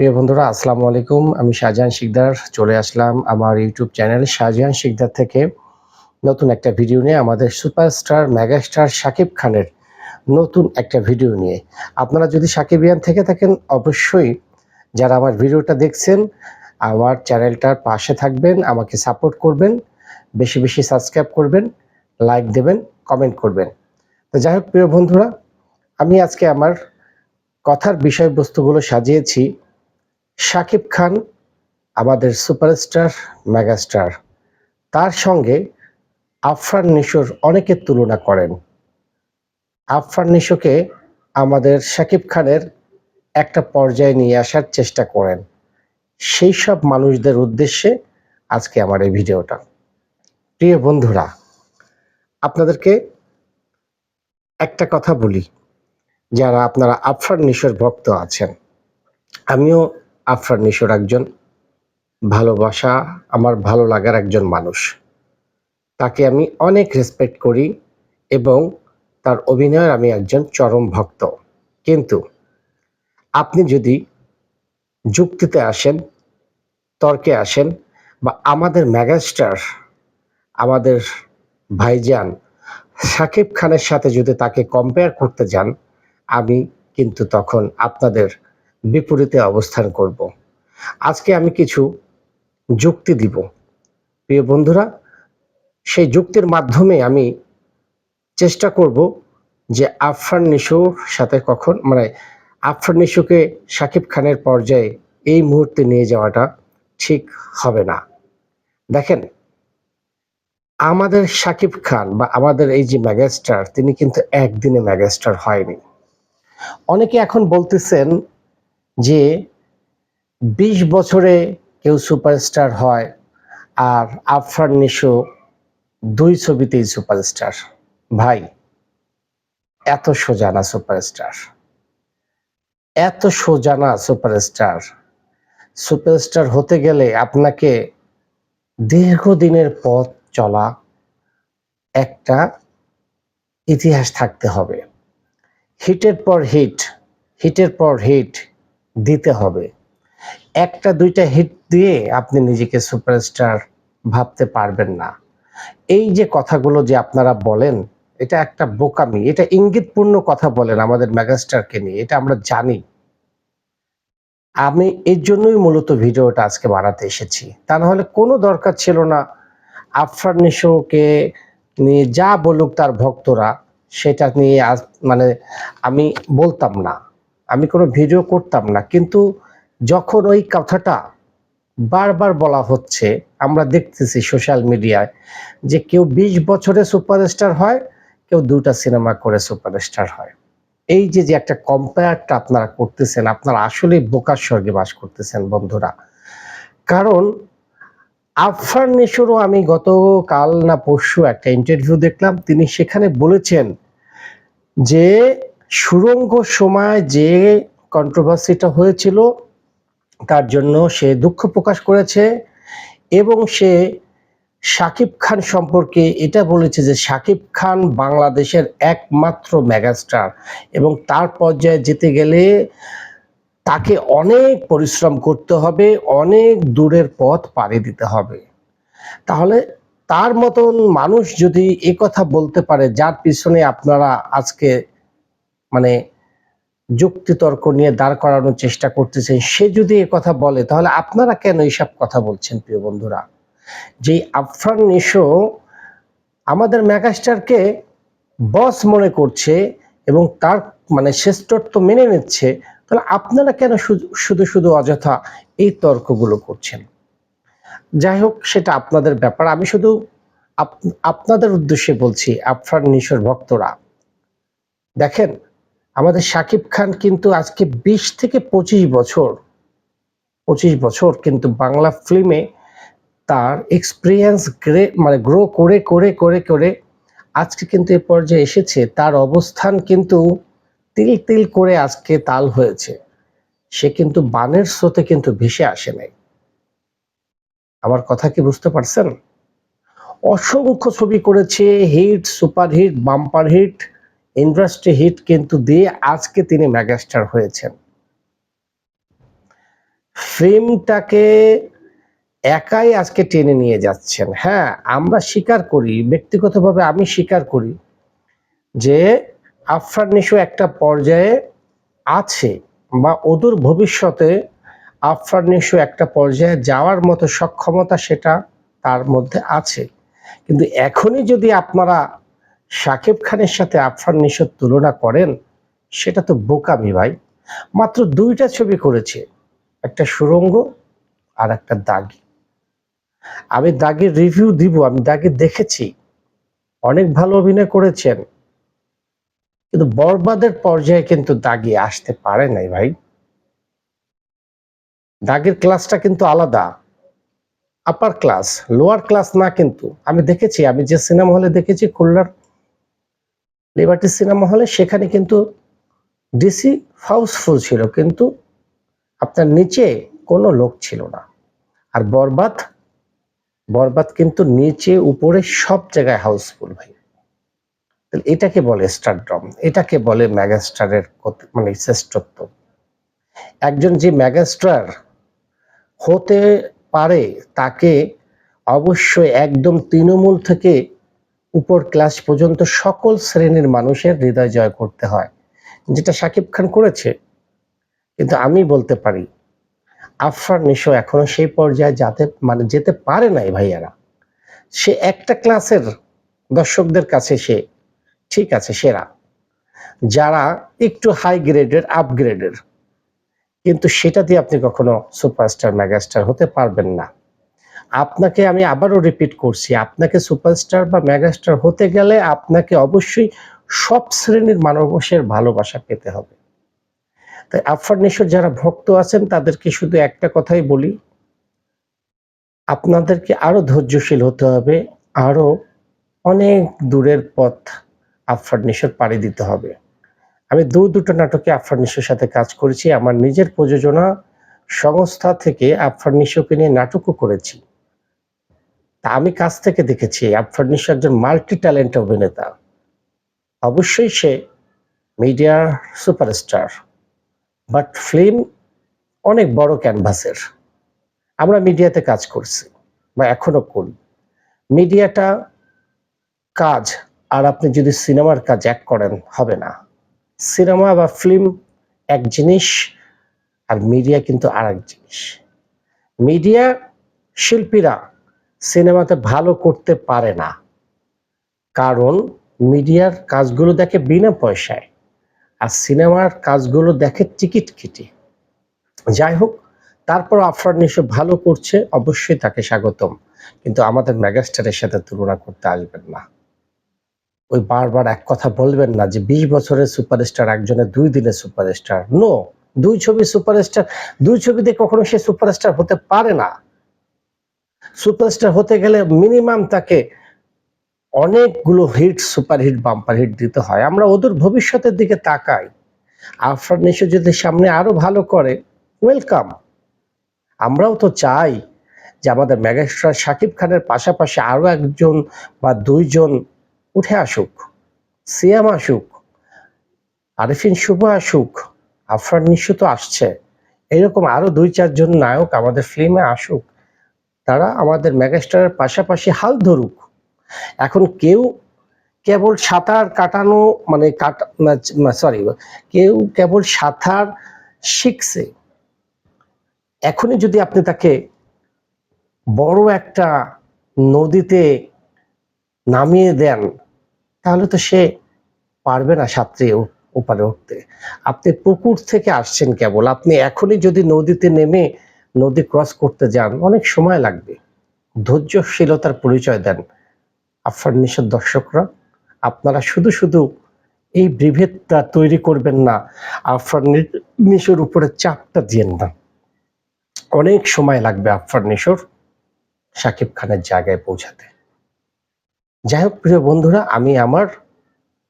প্রিয় বন্ধুরা, আসসালামু আলাইকুম। আমি শাহজাহান শিকদার, চলে আসলাম আমার ইউটিউব চ্যানেল শাহজাহান শিকদার থেকে নতুন একটা ভিডিও নিয়ে আমাদের সুপারস্টার, মেগাস্টার শাকিব খানের নতুন একটা ভিডিও নিয়ে। আপনারা যদি সাকিবিয়ান থেকে থাকেন, অবশ্যই যারা আমার ভিডিওটা দেখছেন, আমার চ্যানেলটার পাশে থাকবেন, আমাকে সাপোর্ট করবেন, বেশি বেশি সাবস্ক্রাইব করবেন, লাইক দেবেন, কমেন্ট করবেন। তো যাই হোক, প্রিয় বন্ধুরা, আমি আজকে আমার কথার বিষয়বস্তুগুলো সাজিয়েছি। শাকিব খান আমাদের সুপারস্টার, মেগাস্টার। তার সঙ্গে আফরান নিশোর অনেকের তুলনা করেন। আফরান নিশোকে আমাদের শাকিব খানের একটা পর্যায়ে নিয়ে আসার চেষ্টা করেন। সেই সব মানুষদের উদ্দেশ্যে আজকে আমার এই ভিডিওটা। প্রিয় বন্ধুরা, আপনাদেরকে একটা কথা বলি। যারা আপনারা আফরান নিশোর ভক্ত আছেন, আমিও আফরান নিশোর একজন ভালোবাসা, আমার ভালো লাগার একজন মানুষ। তাকে আমি অনেক রেসপেক্ট করি এবং তার অভিনয়ের আমি একজন চরম ভক্ত। কিন্তু আপনি যদি যুক্তিতে আসেন, তর্কে আসেন বা আমাদের মেগাস্টার আমাদের ভাইজান সাকিব খানের সাথে যদি তাকে কম্পেয়ার করতে যান, আমি কিন্তু তখন আপনাদের বিপরীতে অবস্থান করব। আজকে আমি কিছু যুক্তি দিব। প্রিয় বন্ধুরা, সেই যুক্তির মাধ্যমে আমি চেষ্টা করব যে আফরান নিশোর সাথে কখন মানে আফরান নিশোকে শাকিব খানের পর্যায়ে এই মুহূর্তে নিয়ে যাওয়াটা ঠিক হবে না। দেখেন, আমাদের শাকিব খান বা আমাদের এই যে ম্যাগাস্টার তিনি কিন্তু একদিনে ম্যাগাস্টার হয়নি। অনেকে এখন বলতেছেন যে বিশ বছরে কেউ সুপারস্টার হয় আর আফরান নিশো দুই ছবিতেই সুপারস্টার। ভাই, এত সোজানা সুপারস্টার। এত সোজানা সুপারস্টার। সুপারস্টার হতে গেলে আপনাকে দীর্ঘদিনের পথ চলা একটা ইতিহাস থাকতে হবে। হিটের পর হিট, হিটের পর হিট দিতে হবে। একটা, দুইটা হিট দিয়ে আপনি নিজেকে সুপারস্টার ভাবতে পারবেন না। এই যে কথাগুলো যে আপনারা বলেন, এটা একটা বোকামি, এটা ইঙ্গিতপূর্ণ কথা বলেন আমাদের মেগাস্টারকে নিয়ে, এটা আমরা জানি। আমি এর জন্যই মূলত ভিডিওটা আজকে বানাতে এসেছি। তা না হলে কোনো দরকার ছিল না। আফরান নিশোকে নিয়ে যা বলুক তার ভক্তরা, সেটা নিয়ে মানে আমি বলতাম না। আমি কোনো ভিডিও করতাম না। কিন্তু যখন ওই কথাটা বারবার বলা হচ্ছে, আমরা দেখতেছি সোশ্যাল মিডিয়ায় যে কেউ বিশ বছরে সুপারস্টার হয়, কেউ দুটা সিনেমা করে সুপারস্টার হয়। এই যে যে একটা কম্পেয়ারটা আপনারা করতেছেন, আপনারা আসলে বোকার স্বর্গে বাস করতেছেন বন্ধুরা। কারণ আফরান নিশোরও আমি গতকাল না পরশু একটা ইন্টারভিউ দেখলাম, তিনি সেখানে বলেছেন যে সুরঙ্গ সময় যে কন্ট্রোভার্সিটা হয়েছিল, তার জন্য সে দুঃখ প্রকাশ করেছে এবং সে শাকিব খান সম্পর্কে এটা বলেছে যে শাকিব খান বাংলাদেশের একমাত্র মেগাস্টার এবং তার পর্যায়ে যেতে গেলে তাকে অনেক পরিশ্রম করতে হবে, অনেক দূরের পথ পাড়ি দিতে হবে। তাহলে তার মতন মানুষ যদি এ কথা বলতে পারে, যার পিছনে আপনারা আজকে মানে যুক্তিতর্ক নিয়ে দাঁড় করানোর চেষ্টা করতেছেন, সে যদি এ কথা বলে, তাহলে আপনারা কেন এইসব কথা বলছেন প্রিয় বন্ধুরা? যে আফরান নিশো আমাদের মেগাস্টারকে বস মনে করছে এবং তার মানে শ্রেষ্ঠত্ব মেনে নিচ্ছে, তাহলে আপনারা কেন শুধু শুধু অযথা এই তর্কগুলো করছেন? যাই হোক, সেটা আপনাদের ব্যাপার। আমি শুধু আপনাদের উদ্দেশ্যে বলছি, আফরান নিশোর ভক্তরা। দেখেন আমাদের শাকিব খান কিন্তু আজকে বিশ থেকে পঁচিশ বছর পঁচিশ বছর কিন্তু বাংলা ফিল্মে তার এক্সপিরিয়েন্স গ্রে মানে গ্রো করে করে করে করে আজকে কিন্তু এ পর্যায়ে এসেছে। তার অবস্থান কিন্তু তিল তিল করে আজকে তাল হয়েছে। সে কিন্তু বানের স্রোতে কিন্তু ভেসে আসে নাই। আমার কথা কি বুঝতে পারছেন? অসংখ্য ছবি করেছে hit super hit bumper hit industry hit কিন্তু দিয়ে আজকে তিনি মেগাস্টার হয়েছেন। ফিল্মটাকে একাই আজকে টেনে নিয়ে যাচ্ছেন। হ্যাঁ আমরা স্বীকার করি, ব্যক্তিগতভাবে আমি স্বীকার করি যে আফরান নিশো একটা পর্যায়ে আছে বা অদূর ভবিষ্যতে আফরান নিশো একটা পর্যায়ে যাওয়ার মতো সক্ষমতা সেটা তার মধ্যে আছে। কিন্তু এখনই যদি আপনারা শাকিব খানের সাথে আফরান নিশোর তুলনা করেন, সেটা তো বোকামি ভাই। মাত্র দুইটা ছবি করেছে, একটা সুরঙ্গ আর একটা দাগি। আমি দাগের রিভিউ দিব, আমি দাগে দেখেছি। অনেক ভালো অভিনয় করেছেন, কিন্তু বরবাদের পর্যায়ে কিন্তু দাগি আসতে পারে নাই ভাই। দাগের ক্লাসটা কিন্তু আলাদা আপার ক্লাস লোয়ার ক্লাস না কিন্তু। আমি দেখেছি, আমি যে সিনেমা হলে দেখেছি, খুলনার লিবার্টি সিনেমা হলে সেখানে কিন্তু ডিসি হাউসফুল ছিল, কিন্তু আপনার নিচে কোনো লোক ছিল না। আর বরবাদ বরবাদ কিন্তু নিচে, উপরে সব জায়গায় হাউসফুল ভাই। তাহলে এটাকে বলে স্টারড্রম এটাকে বলে ম্যাগাস্টারের মানে শ্রেষ্ঠত্ব। একজন যে ম্যাগাস্টার হতে পারে, তাকে অবশ্যই একদম তৃণমূল থেকে উপর ক্লাস পর্যন্ত সকল শ্রেণির মানুষের হৃদয় জয় করতে হয়। যেটা শাকিব খান করেছে। কিন্তু আমি বলতে পারি, আফরান নিশো এখনও সেই পর্যায়ে যাতে মানে যেতে পারে নাই ভাইয়ারা। সে একটা ক্লাসের দর্শকদের কাছে সে, ঠিক আছে, সেরা। যারা একটু হাই গ্রেডের আপগ্রেডের কিন্তু সেটা দিয়ে আপনি কখনো সুপারস্টার মেগাস্টার হতে পারবেন না। আপনাকে আমি আবারও রিপিট করছি, আপনাকে সুপারস্টার বা মেগাস্টার হতে গেলে আপনাকে অবশ্যই সব শ্রেণির মানুষের ভালোবাসা পেতে হবে। তাই আফরান নিশোর যারা ভক্ত আছেন, তাদেরকে শুধু একটা কথাই বলি, আপনাদেরকে আরও ধৈর্যশীল হতে হবে আরও অনেক দূরের পথ আফরান নিশোর পাড়ি দিতে হবে। আমি দু দুটো নাটকে আফরান নিশোর সাথে কাজ করেছি, আমার নিজের প্রযোজনা সংস্থা থেকে আফরান নিশোকে নিয়ে নাটকও করেছি। তা আমি কাছ থেকে দেখেছি, আফরান নিশো একজন মাল্টি ট্যালেন্ট অভিনেতা। অবশ্যই সে মিডিয়ার সুপারস্টার বাট ফিল্ম অনেক বড় ক্যানভাসের আমরা মিডিয়াতে কাজ করছি, বা এখনও করি। মিডিয়াটা কাজ, আর আপনি যদি সিনেমার কাজ এক করেন, হবে না। সিনেমা বা ফিল্ম এক জিনিস, আর মিডিয়া কিন্তু আর এক জিনিস। মিডিয়া শিল্পীরা সিনেমাতে ভালো করতে পারে না। কারণ মিডিয়ার কাজগুলো দেখে বিনা পয়সায় আর সিনেমার কাজগুলো দেখে টিকিট কেটে যাই হোক, তারপর আফরান নিশো ভালো করছে, অবশ্যই তাকে স্বাগতম। কিন্তু আমাদের মেগাস্টারের সাথে তুলনা করতে আসবেন না। ওই বারবার এক কথা বলবেন না যে বিশ বছরের সুপারস্টার একজনের দুই দিনের সুপারস্টার। নো, দুই ছবি সুপারস্টার, দুই ছবিতে কখনো সে সুপারস্টার হতে পারে না। সুপারস্টার হতে গেলে মিনিমাম তাকে অনেকগুলো hit super hit bumper hit দিতে হয়। আমরা ওদের ভবিষ্যতের দিকে তাকাই। আফরান নিশো যদি সামনে আরও ভালো করে ওয়েলকাম আমরাও তো চাই যে আমাদের মেগাস্টার শাকিব খানের পাশাপাশি আরও একজন বা দুইজন উঠে আসুক সিয়াম আসুক, আরিফিন শুভ আসুক, আফরান নিশো তো আসছে। এরকম আরও দুই চারজন নায়ক আমাদের ফিল্মে আসুক। তারা আমাদের মেগাস্টারের পাশাপাশি হাল ধরুক। এখন কেউ কেবল সাঁতার কাটানো মানে কাটা সরি কেউ কেবল সাঁতার শিখছে। এখনই যদি আপনি তাকে বড় একটা নদীতে নামিয়ে দেন, তাহলে তো সে পারবে না সাঁতরে ওপারে উঠতে। আপনি পুকুর থেকে আসছেন কেবল। আপনি এখনই যদি নদীতে নেমে নদী ক্রস করতে যান, অনেক সময় লাগবে। ধৈর্যশীলতার পরিচয় দেন আফরান নিশোর দর্শকরা। আপনারা শুধু শুধু এই বিভেদটা তৈরি করবেন না আফরান নি- নিশোর উপরে চাপটা দিয়েন না। অনেক সময় লাগবে আফরান নিশোর সাকিব খানের জায়গায় পৌঁছাতে। যাই হোক, প্রিয় বন্ধুরা, আমি আমার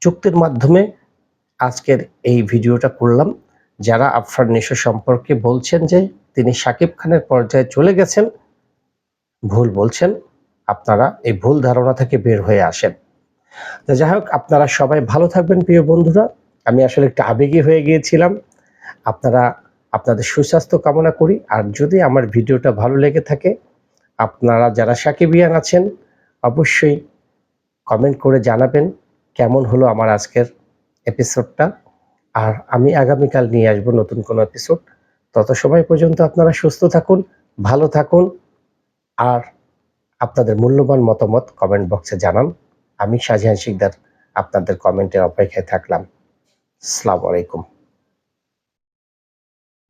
চুক্তির মাধ্যমে আজকের এই ভিডিওটা করলাম। যারা আফরান নিশো সম্পর্কে বলছেন যে তিনি সাকিব খানের পর্যায়ে চলে গেছেন। ভুল বলছেন, আপনারা এই ভুল ধারণা থেকে বের হয়ে আসেন। তো যাই হোক, আপনারা সবাই ভালো থাকবেন প্রিয় বন্ধুরা। আমি আসলে একটু আবেগী হয়ে গিয়েছিলাম। আপনারা, আপনাদের সুস্বাস্থ্য কামনা করি। আর যদি আমার ভিডিওটা ভালো লেগে থাকে, আপনারা যারা সাকিবিয়ান আছেন, অবশ্যই কমেন্ট করে জানাবেন কেমন হলো আমার আজকের এপিসোডটা। আর আমি আগামীকাল নিয়ে আসব নতুন কোনো এপিসোড। তত সময় পর্যন্ত আপনারা সুস্থ থাকুন, ভালো থাকুন, আর আপনাদের মূল্যবান মতামত কমেন্ট বক্সে জানান। আমি শাহজাহান শিকদার, আপনাদের কমেন্টের অপেক্ষায় থাকলাম। আসসালামু আলাইকুম।